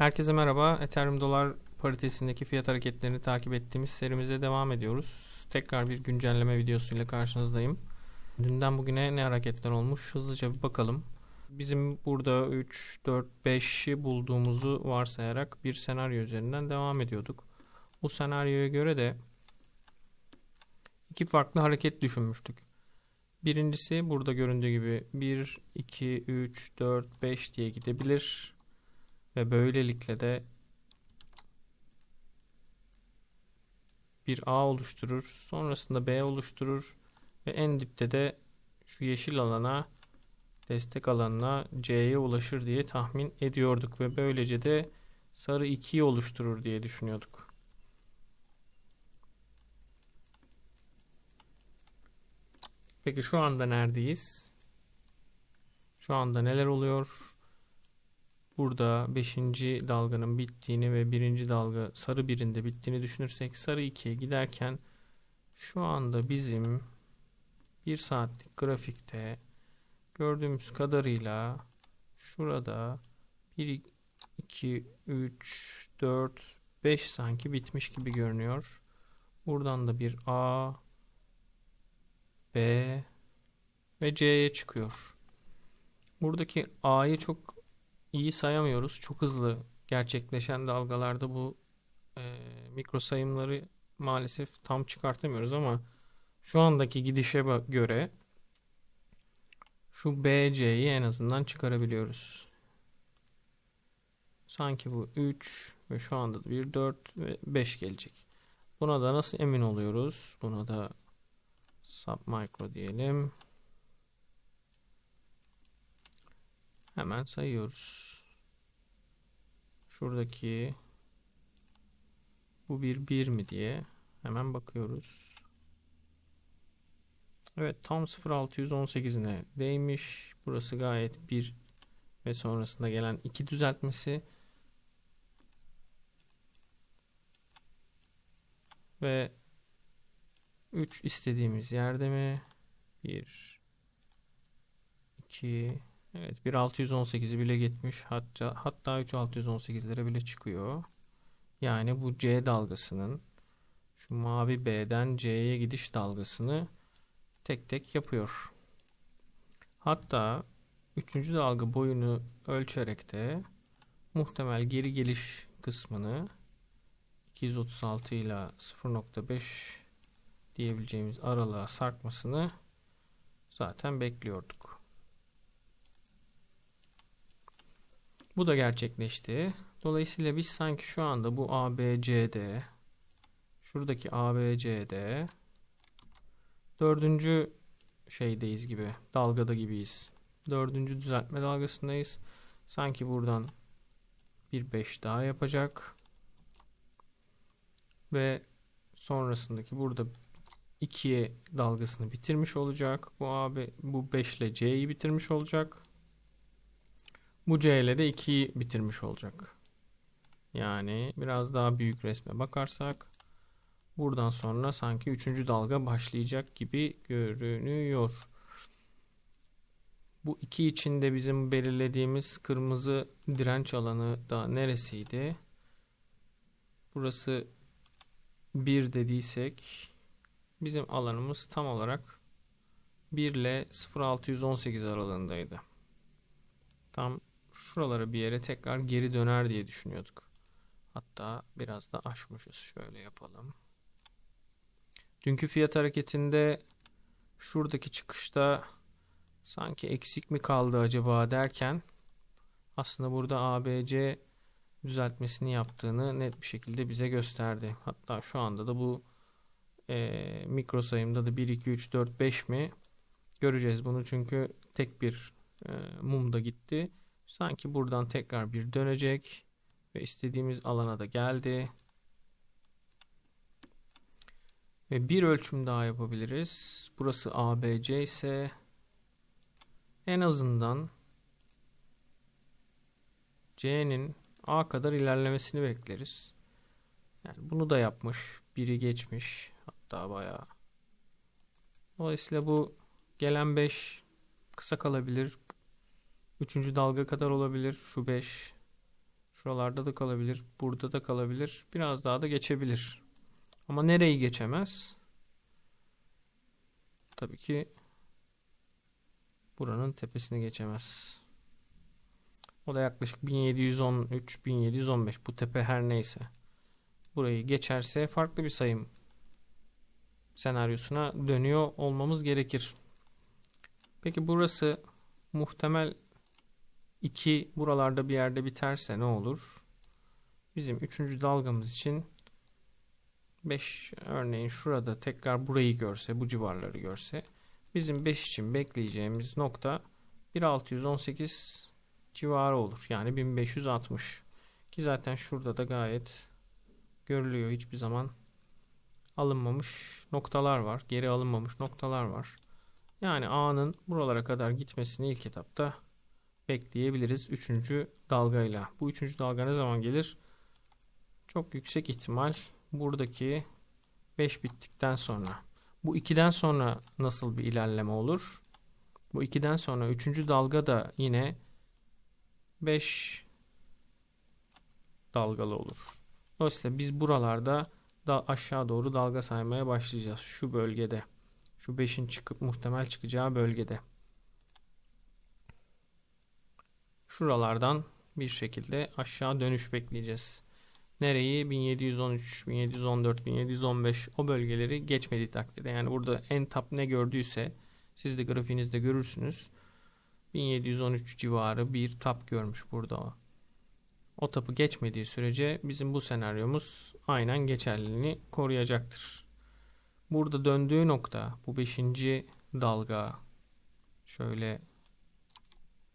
Herkese merhaba. Ethereum dolar paritesindeki fiyat hareketlerini takip ettiğimiz serimize devam ediyoruz. Tekrar bir güncelleme videosuyla karşınızdayım. Dünden bugüne ne hareketler olmuş hızlıca bir bakalım. Bizim burada 3, 4, 5'i bulduğumuzu varsayarak bir senaryo üzerinden devam ediyorduk. Bu senaryoya göre de iki farklı hareket düşünmüştük. Birincisi burada göründüğü gibi 1, 2, 3, 4, 5 diye gidebilir. Ve böylelikle de bir A oluşturur. Sonrasında B oluşturur. Ve en dipte de şu yeşil alana destek alanına C'ye ulaşır diye tahmin ediyorduk. Ve böylece de sarı 2'yi oluşturur diye düşünüyorduk. Peki şu anda neredeyiz? Şu anda neler oluyor? Burada 5. dalganın bittiğini ve 1. dalga sarı birinde bittiğini düşünürsek sarı 2'ye giderken şu anda bizim 1 saatlik grafikte gördüğümüz kadarıyla şurada 1 2 3 4 5 sanki bitmiş gibi görünüyor. Buradan da bir A B ve C'ye çıkıyor. Buradaki A'yı çok iyi sayamıyoruz. Çok hızlı gerçekleşen dalgalarda bu e, mikro maalesef tam çıkartamıyoruz ama şu andaki gidişe göre şu BC'yi en azından çıkarabiliyoruz. Sanki bu 3 ve şu anda da bir 4 ve 5 gelecek. Buna da nasıl emin oluyoruz? Buna da submicro diyelim. Hemen sayıyoruz. Şuradaki bu bir 1 mi diye hemen bakıyoruz. Evet tam 0618'ine değmiş. Burası gayet 1 ve sonrasında gelen 2 düzeltmesi. Ve 3 istediğimiz yerde mi? 1 2 Evet 1.618'i bile geçmiş. Hatta, hatta 3.618'lere bile çıkıyor. Yani bu C dalgasının şu mavi B'den C'ye gidiş dalgasını tek tek yapıyor. Hatta 3. dalga boyunu ölçerek de muhtemel geri geliş kısmını 236 ile 0.5 diyebileceğimiz aralığa sarkmasını zaten bekliyorduk. Bu da gerçekleşti. Dolayısıyla biz sanki şu anda bu ABCD şuradaki ABCD dördüncü şeydeyiz gibi dalgada gibiyiz. Dördüncü düzeltme dalgasındayız. Sanki buradan bir 5 daha yapacak. Ve sonrasındaki burada 2'ye dalgasını bitirmiş olacak. Bu AB bu 5 ile C'yi bitirmiş olacak. Bu C ile de 2'yi bitirmiş olacak. Yani biraz daha büyük resme bakarsak buradan sonra sanki 3. dalga başlayacak gibi görünüyor. Bu iki içinde bizim belirlediğimiz kırmızı direnç alanı da neresiydi? Burası 1 dediysek bizim alanımız tam olarak 1 ile 0618 aralığındaydı. Tam şuralara bir yere tekrar geri döner diye düşünüyorduk. Hatta biraz da aşmışız. Şöyle yapalım. Dünkü fiyat hareketinde şuradaki çıkışta sanki eksik mi kaldı acaba derken aslında burada ABC düzeltmesini yaptığını net bir şekilde bize gösterdi. Hatta şu anda da bu e, mikro sayımda da 1, 2, 3, 4, 5 mi göreceğiz bunu çünkü tek bir e, mum da gitti. Sanki buradan tekrar bir dönecek ve istediğimiz alana da geldi. Ve bir ölçüm daha yapabiliriz. Burası ABC ise en azından C'nin A kadar ilerlemesini bekleriz. Yani bunu da yapmış. Biri geçmiş. Hatta bayağı. Dolayısıyla bu gelen 5 kısa kalabilir. Üçüncü dalga kadar olabilir. Şu 5. Şuralarda da kalabilir. Burada da kalabilir. Biraz daha da geçebilir. Ama nereyi geçemez? Tabii ki buranın tepesini geçemez. O da yaklaşık 1713-1715 bu tepe her neyse. Burayı geçerse farklı bir sayım senaryosuna dönüyor olmamız gerekir. Peki burası muhtemel 2 buralarda bir yerde biterse ne olur? Bizim 3. dalgamız için 5 örneğin şurada tekrar burayı görse, bu civarları görse bizim 5 için bekleyeceğimiz nokta 1618 civarı olur. Yani 1560. Ki zaten şurada da gayet görülüyor. Hiçbir zaman alınmamış noktalar var. Geri alınmamış noktalar var. Yani A'nın buralara kadar gitmesini ilk etapta bekleyebiliriz. Üçüncü dalgayla. Bu üçüncü dalga ne zaman gelir? Çok yüksek ihtimal buradaki 5 bittikten sonra. Bu 2'den sonra nasıl bir ilerleme olur? Bu 2'den sonra üçüncü dalga da yine 5 dalgalı olur. Dolayısıyla biz buralarda da aşağı doğru dalga saymaya başlayacağız. Şu bölgede. Şu 5'in çıkıp muhtemel çıkacağı bölgede. Şuralardan bir şekilde aşağı dönüş bekleyeceğiz. Nereyi? 1713, 1714, 1715 o bölgeleri geçmediği takdirde. Yani burada en tap ne gördüyse siz de grafiğinizde görürsünüz. 1713 civarı bir tap görmüş burada o. O tapı geçmediği sürece bizim bu senaryomuz aynen geçerliliğini koruyacaktır. Burada döndüğü nokta bu 5. dalga şöyle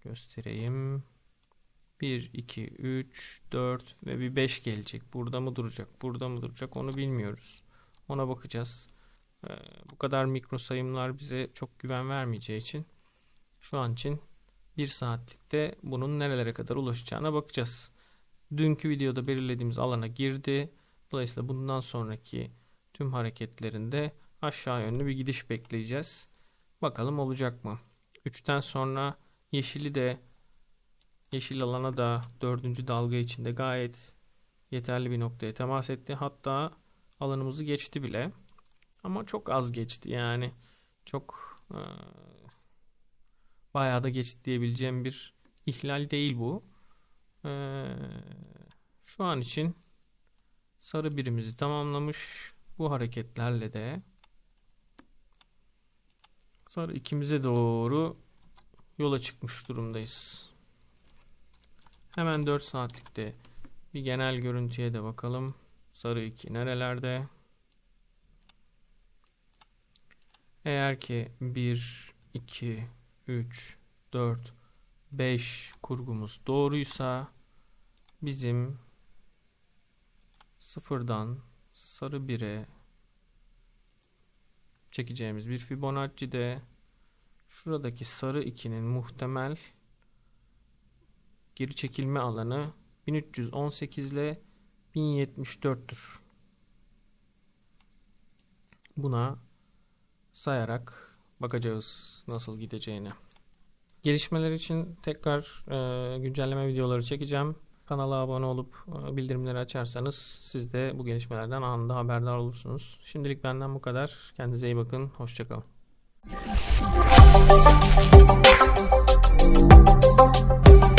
göstereyim. 1, 2, 3, 4 ve bir 5 gelecek. Burada mı duracak? Burada mı duracak? Onu bilmiyoruz. Ona bakacağız. Ee, bu kadar mikro sayımlar bize çok güven vermeyeceği için şu an için bir saatlikte bunun nerelere kadar ulaşacağına bakacağız. Dünkü videoda belirlediğimiz alana girdi. Dolayısıyla bundan sonraki tüm hareketlerinde aşağı yönlü bir gidiş bekleyeceğiz. Bakalım olacak mı? 3'ten sonra yeşili de yeşil alana da dördüncü dalga içinde gayet yeterli bir noktaya temas etti. Hatta alanımızı geçti bile. Ama çok az geçti yani. Çok e, bayağı da geçti diyebileceğim bir ihlal değil bu. E, şu an için sarı birimizi tamamlamış. Bu hareketlerle de sarı ikimize doğru yola çıkmış durumdayız. Hemen 4 saatlikte bir genel görüntüye de bakalım. Sarı 2 nerelerde? Eğer ki 1, 2, 3, 4, 5 kurgumuz doğruysa bizim sıfırdan sarı 1'e çekeceğimiz bir Fibonacci de şuradaki sarı 2'nin muhtemel geri çekilme alanı 1318 ile 1074'tür. Buna sayarak bakacağız nasıl gideceğini. Gelişmeler için tekrar e, güncelleme videoları çekeceğim. Kanala abone olup e, bildirimleri açarsanız siz de bu gelişmelerden anında haberdar olursunuz. Şimdilik benden bu kadar. Kendinize iyi bakın. Hoşçakalın. Thank